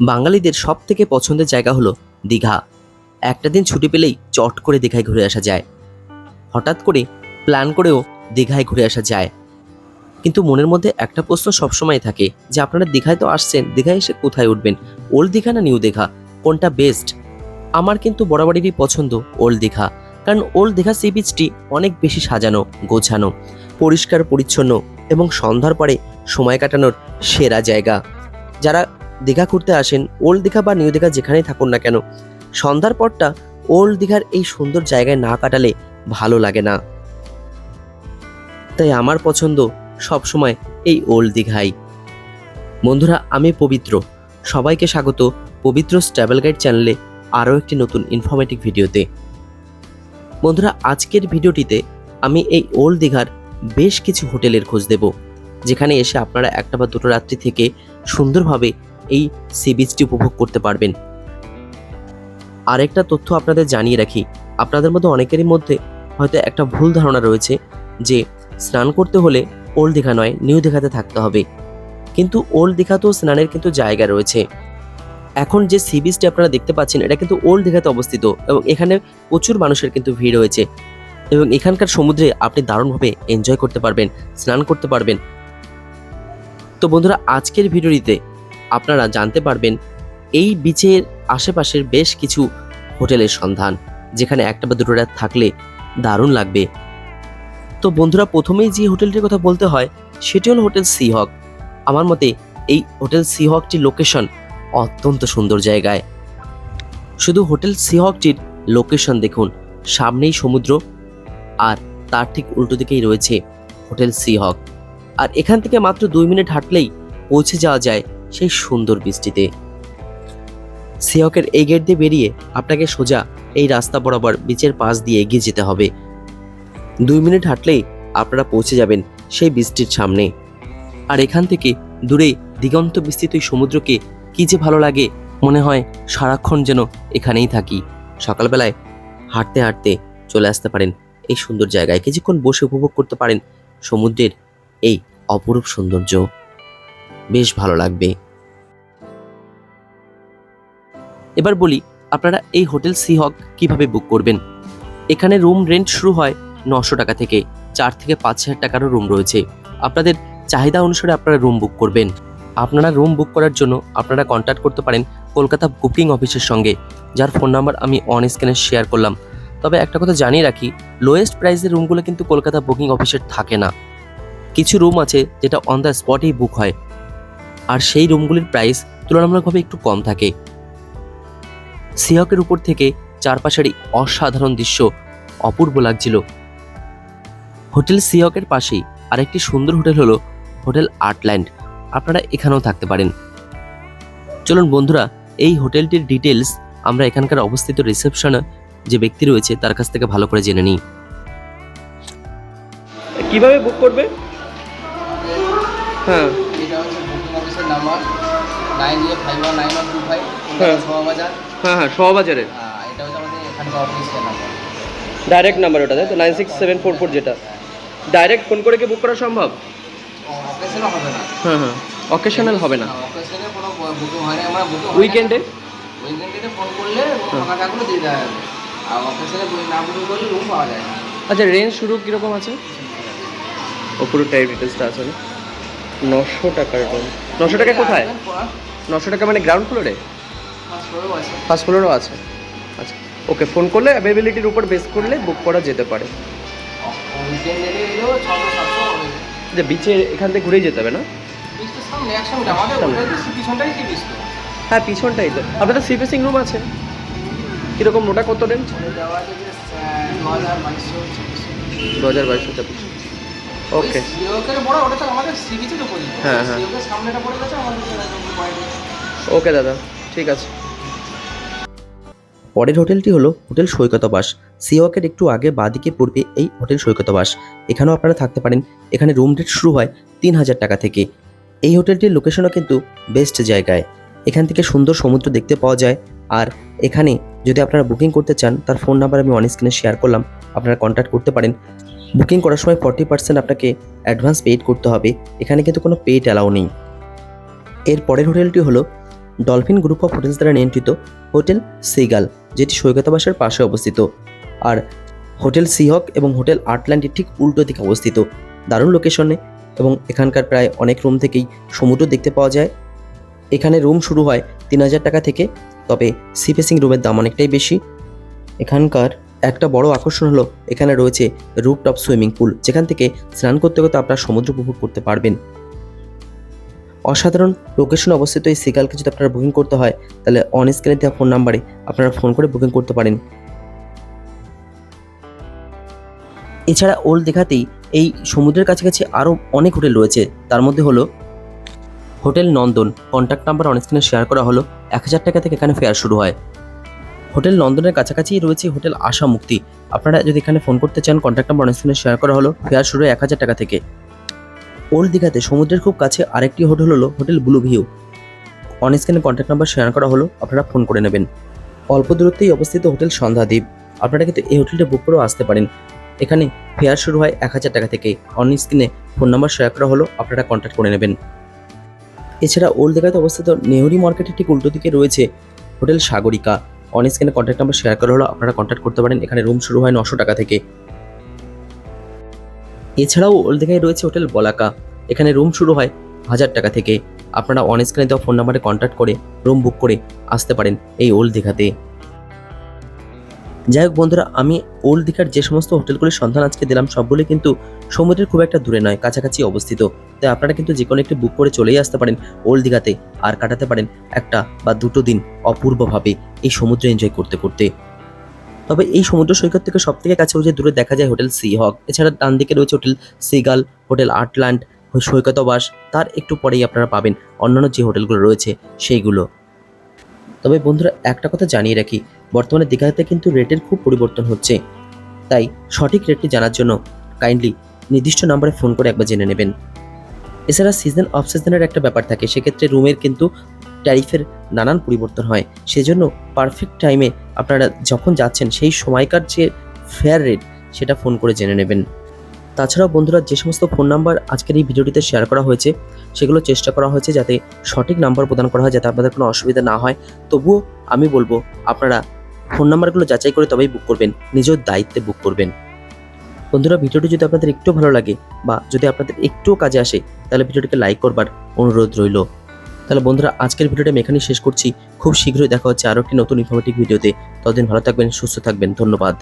বাঙালিদের সব থেকে পছন্দের জায়গা হলো দীঘা। একটা দিন ছুটি পেলেই চট করে দীঘায় ঘুরে আসা যায়। হঠাৎ করে প্ল্যান করেও দীঘায় ঘুরে আসা যায়। কিন্তু মনের মধ্যে একটা প্রশ্ন সবসময় থাকে যে, আপনারা দীঘায় তো আসছেন, দীঘায় এসে কোথায় উঠবেন? ওল্ড দীঘা না নিউ দীঘা? কোনটা বেস্ট? আমার কিন্তু বরাবরেরই পছন্দ ওল্ড দীঘা। কারণ ওল্ড দীঘা সি বিচটি অনেক বেশি সাজানো, গোছানো, পরিষ্কার, পরিচ্ছন্ন এবং সন্ধ্যার পরে সময় কাটানোর সেরা জায়গা। যারা দীঘা ঘুরতে আসেন, ওল্ড দীঘা বা নিউ দীঘা যেখানেই থাকুন না কেন। সন্ধ্যার পরটা ওল্ড দীঘার এই সুন্দর জায়গায় না কাটালে ভালো লাগে না। তাই আমার পছন্দ সবসময় এই ওল্ড দীঘাই। বন্ধুরা, আমি পবিত্র। সবাইকে স্বাগত পবিত্র ট্রাভেল গাইড চ্যানেলে আরও একটি নতুন ইনফরমেটিভ ভিডিওতে। বন্ধুরা, আজকের ভিডিওটিতে আমি এই ওল্ড দীঘার বেশ কিছু হোটেলের খোঁজ দেব, যেখানে এসে আপনারা একটা বা দুটো রাত্রি থেকে সুন্দরভাবে এই সি বিচটি উপভোগ করতে পারবেন। আরেকটা তথ্য আপনাদের জানিয়ে রাখি, আপনাদের মধ্যে অনেকেরই মধ্যে হয়তো একটা ভুল ধারণা রয়েছে যে স্নান করতে হলে ওল্ড দীঘা নয়, নিউ দীঘাতে থাকতে হবে। কিন্তু ওল্ড দীঘাতেও স্নানের কিন্তু জায়গা রয়েছে। এখন যে সি বিচটি আপনারা দেখতে পাচ্ছেন, এটা কিন্তু ওল্ড দীঘাতে অবস্থিত এবং এখানে প্রচুর মানুষের কিন্তু ভিড় হয়েছে এবং এখানকার সমুদ্রে আপনি দারুণভাবে এনজয় করতে পারবেন, স্নান করতে পারবেন। তো বন্ধুরা, আজকের ভিডিওটিতে আপনারা জানতে পারবেন এই বিচের আশেপাশের বেশ কিছু হোটেলের সন্ধান, যেখানে একটা বা দুটো রাত থাকলে দারুণ লাগবে। তো বন্ধুরা, প্রথমেই যে হোটেলটির কথা বলতে হয়, সেটি হলো হোটেল সি হক আমার মতে এই হোটেল সি হকটির লোকেশন অত্যন্ত সুন্দর জায়গায়। শুধু হোটেল সি হকটির লোকেশন দেখুন, সামনেই সমুদ্র আর তার ঠিক উল্টো দিকেই রয়েছে হোটেল সি হক আর এখান থেকে মাত্র দুই মিনিট হাঁটলেই পৌঁছে যাওয়া যায় সেই সুন্দর বৃষ্টিতে। সিহকের এই গেট দিয়ে বেরিয়ে আপনাকে সোজা এই রাস্তা বরাবর বিচের পাশ দিয়ে এগিয়ে যেতে হবে। দুই মিনিট হাঁটলেই আপনারা পৌঁছে যাবেন সেই বৃষ্টির সামনে। আর এখান থেকে দূরে দিগন্ত বিস্তৃত এই সমুদ্রকে কী যে ভালো লাগে, মনে হয় সারাক্ষণ যেন এখানেই থাকি। সকালবেলায় হাঁটতে হাঁটতে চলে আসতে পারেন এই সুন্দর জায়গায়। কিছুক্ষণ বসে উপভোগ করতে পারেন সমুদ্রের এই অপরূপ সৌন্দর্য। বেশ ভালো লাগবে। এবার বলি, আপনারা এই হোটেল সি হক কীভাবে বুক করবেন? এখানে রুম রেন্ট শুরু হয় নশো টাকা থেকে, চার থেকে পাঁচ হাজার টাকারও রুম রয়েছে। আপনাদের চাহিদা অনুসারে আপনারা রুম বুক করবেন। আপনারা রুম বুক করার জন্য আপনারা কন্ট্যাক্ট করতে পারেন কলকাতা বুকিং অফিসের সঙ্গে, যার ফোন নাম্বার আমি অন স্ক্রিনে শেয়ার করলাম। তবে একটা কথা জানিয়ে রাখি লোয়েস্ট প্রাইসের রুমগুলো কিন্তু কলকাতা বুকিং অফিসের থাকে না। কিছু রুম আছে যেটা অন দ্য স্পটেই বুক হয়। আর সেই রুমগুলির প্রাইস তুলনামূলকভাবে একটু কম থাকে। সিহকের উপর থেকে চারপাশের অসাধারণ দৃশ্য অপূর্ব লাগছিল। হোটেল সিহকের পাশেই আরেকটি সুন্দর হোটেল হলো হোটেল আর্টল্যান্ড। আপনারা এখানেও থাকতে পারেন। চলুন বন্ধুরা, এই হোটেলটির ডিটেলস আমরা এখানকার অবস্থিত রিসেপশনে যে ব্যক্তি রয়েছে তার কাছ থেকে ভালো করে জেনে নিই। কীভাবে বুক করবে? হ্যাঁ। Number. Nine zero five one nine one two five হ্যাঁ। হ্যাঁ হ্যাঁ শোভাবাজারের আহ, এটা হচ্ছে আমাদের এখানকার অফিসের নাম্বার ডাইরেক্ট নাম্বার ওটা তাই তো? Nine six seven four four যেটা। ডাইরেক্ট ফোন করে কি বুক করা সম্ভব? অকেশনও হবে না। হ্যাঁ হ্যাঁ অকেশনাল হবে না। অকেশনে কোনো বুকিং হয় না। আমরা বুকিং উইকেন্ডে উইকেন্ডে ফোন করলে হ্যাঁ। দিয়ে দেওয়া যাবে। আর অকেশনে না বুকিং করলে রুম পাওয়া যায় না। আচ্ছা রেঞ্জ শুরু কীরকম আছে? ও পুরো টাইপ ডিটেলসটা আছে নশো টাকার রুম নশো টাকা কোথায়? নশো টাকা মানে গ্রাউন্ড ফ্লোরে ফার্স্ট ফ্লোরও আছে। আচ্ছা ওকে ফোন করলে অ্যাভেবিলিটির উপর বেস করলে বুক করা যেতে পারে। যে বিচে এখান থেকে ঘুরেই যেতে হবে না? হ্যাঁ পিছনটাই তো। আপনাদের সি ফেসিং রুম আছে। কীরকম ওটা কত রেঞ্জ দু হাজার বাইশশো, চব্বিশশো। ওকে সিওকের বড় ওটা তো আমাদের সি বিচের উপরই হ্যাঁ, হ্যাঁ। সিওকের সামনেটা পড়ে গেছে আমাদের ওকে দাদা ঠিক আছে। পরের হোটেলটি হলো হোটেল সৈকতাবাস সিওয়াকের একটু আগে বাদিকে পূর্বে এই হোটেল সৈকতাবাস এখানেও আপনারা থাকতে পারেন। এখানে রুম রেট শুরু হয় তিন হাজার টাকা থেকে। এই হোটেলটির লোকেশনও কিন্তু বেস্ট জায়গায়। এখান থেকে সুন্দর সমুদ্র দেখতে পাওয়া যায়। আর এখানে যদি আপনারা বুকিং করতে চান তার ফোন নাম্বার আমি অন স্ক্রিনে শেয়ার করলাম। আপনারা কন্ট্যাক্ট করতে পারেন। বুকিং করার সময় ফর্টি পার্সেন্ট আপনাকে অ্যাডভান্স পেড করতে হবে। এখানে কিন্তু কোনো পেড অ্যালাউ নেই। এর পরের হোটেলটি হলো ডলফিন গ্রুপ অফ হোটেলস দ্বারা নিয়ন্ত্রিত হোটেল সিগাল যেটি সৈকতাবাসের পাশে অবস্থিত। আর হোটেল সিহক এবং হোটেল আটল্যান্টের ঠিক উল্টো দিকে অবস্থিত। দারুণ লোকেশনে এবং এখানকার প্রায় অনেক রুম থেকেই সমুদ্র দেখতে পাওয়া যায়। এখানে রুম শুরু হয় তিন হাজার টাকা থেকে, তবে সি ফেসিং রুমের দাম অনেকটাই বেশি। এখানকার একটা বড় আকর্ষণ হলো, এখানে রয়েছে রুপটপ সুইমিং পুল, যেখান থেকে স্নান করতে করতে আপনারা সমুদ্র উপভোগ করতে পারবেন। অসাধারণ লোকেশন অবস্থিত এই সিগালকে যদি আপনারা বুকিং করতে হয়, তাহলে অন স্ক্রিনে দেওয়া ফোন নাম্বারে আপনারা ফোন করে বুকিং করতে পারেন। এছাড়া ওল্ড দীঘাতেই এই সমুদ্রের কাছাকাছি আরও অনেক হোটেল রয়েছে। তার মধ্যে হলো hotel Nandan contact number on স্ক্রিনে শেয়ার করা হলো, এক হাজার টাকা থেকে এখানে ফেয়ার শুরু হয়। হোটেল নন্দনের কাছাকাছি রয়েছে হোটেল আশা মুক্তি। আপনারা যদি এখানে ফোন করতে চান কন্ট্যাক্ট নাম্বার অন স্ক্রিনে শেয়ার করা হলো। ফেয়ার শুরু এক হাজার টাকা থেকে। ওল্ড দীঘাতে সমুদ্রের খুব কাছে আরেকটি হোটেল হলো হোটেল ব্লু ভিউ। অন স্ক্রিনে কন্ট্যাক্ট নাম্বার শেয়ার করা হলো, আপনারা ফোন করে নেবেন। অল্প দূরত্বেই অবস্থিত হোটেল সন্ধ্যাদ্বীপ। আপনারা কিন্তু এই হোটেলটা বুক করেও আসতে পারেন। এখানে ফেয়ার শুরু হয় এক হাজার টাকা থেকে। অন স্ক্রিনে ফোন নাম্বার শেয়ার করা হলো, আপনারা কন্ট্যাক্ট করে নেবেন। এছাড়া ওল্ড দীঘাতে অবস্থিত নেহরি মার্কেটের ঠিক উল্টো দিকে রয়েছে হোটেল সাগরিকা। অন স্ক্রিনে কন্ট্যাক্ট নাম্বার শেয়ার করা হলো, আপনারা কন্ট্যাক্ট করতে পারেন। এখানে রুম শুরু হয় নশো টাকা থেকে। এছাড়াও ওল্ড দীঘায় রয়েছে হোটেল বলাকা। এখানে রুম শুরু হয় হাজার টাকা থেকে। আপনারা অন স্ক্রিনে দেওয়া ফোন নাম্বারে কন্ট্যাক্ট করে রুম বুক করে আসতে পারেন এই ওল্ড দীঘাতে। যাই হোক বন্ধুরা, আমি ওল্ড দীঘার যে সমস্ত হোটেলগুলির সন্ধান আজকে দিলাম, সবগুলি কিন্তু সমুদ্রের খুব একটা দূরে নয়, কাছাকাছি অবস্থিত। তাই আপনারা কিন্তু যে কোনো একটি বুক করে চলেই আসতে পারেন ওল্ড দীঘাতে আর কাটাতে পারেন একটা বা দুটো দিন অপূর্বভাবে এই সমুদ্র এনজয় করতে করতে। তবে এই সমুদ্র সৈকত থেকে সব থেকে কাছে যে দূরে দেখা যায় হোটেল সি হক, এছাড়া ডান দিকে রয়েছে হোটেল সিগাল, হোটেল আটল্যান্ড সৈকতবাস, তার একটু পরেই আপনারা পাবেন অন্যান্য যে হোটেলগুলো রয়েছে সেইগুলো। তবে বন্ধুরা, একটা কথা জানিয়ে রাখি, বর্তমানে দীঘাতে কিন্তু রেটের খুব পরিবর্তন হচ্ছে। তাই সঠিক রেটটি জানার জন্য কাইন্ডলি নির্দিষ্ট নাম্বারে ফোন করে একবার জেনে নেবেন। এছাড়া সিজন অফ সিজনের একটা ব্যাপার থাকে, সেক্ষেত্রে রুমের কিন্তু ট্যারিফের নানান পরিবর্তন হয়। সেজন্য পারফেক্ট টাইমে আপনারা যখন যাচ্ছেন, সেই সময়কার যে ফেয়ার রেট সেটা ফোন করে জেনে নেবেন। তাছাড়াও বন্ধুরা যে সমস্ত ফোন নাম্বার আজকের এই ভিডিওটিতে শেয়ার করা হয়েছে, সেগুলো চেষ্টা করা হয়েছে যাতে সঠিক নাম্বার প্রদান করা হয়, যাতে আপনাদের কোনো অসুবিধা না হয়। তবুও আমি বলব, আপনারা ফোন নাম্বারগুলো যাচাই করে তবেই বুক করবেন নিজের দায়িত্বে বুক করবেন। বন্ধুরা, ভিডিওটি যদি আপনাদের একটু ভালো লাগে বা যদি আপনাদের একটুও কাজে আসে, তাহলে ভিডিওটিকে লাইক করবার অনুরোধ রইল। তাহলে বন্ধুরা, আজকের ভিডিওটা আমি এখানেই শেষ করছি। খুব শীঘ্রই দেখা হচ্ছে আরও একটি নতুন ইনফরমেটিভ ভিডিওতে ততদিন ভালো থাকবেন, সুস্থ থাকবেন। ধন্যবাদ।